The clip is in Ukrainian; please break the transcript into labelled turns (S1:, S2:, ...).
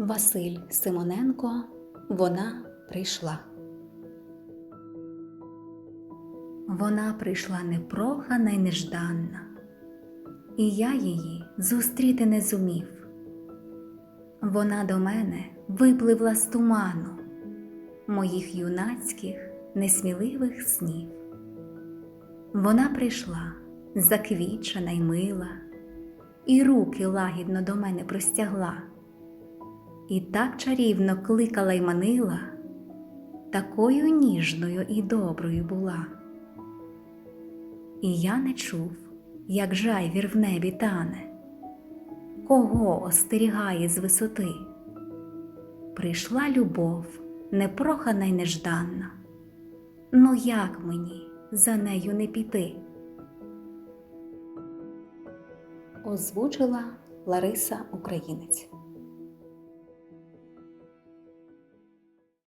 S1: Василь Симоненко Вона прийшла. Вона прийшла непрохана й нежданна, і я її зустріти не зумів. Вона до мене випливла з туману моїх юнацьких несміливих снів. Вона прийшла заквічена й мила, і руки лагідно до мене простягла, і так чарівно кликала й манила, такою ніжною і доброю була. І я не чув, як жайвір в небі тане, кого остерігає з висоти. Прийшла любов, непрохана й нежданна. Ну як мені за нею не піти? Озвучила Лариса Українець.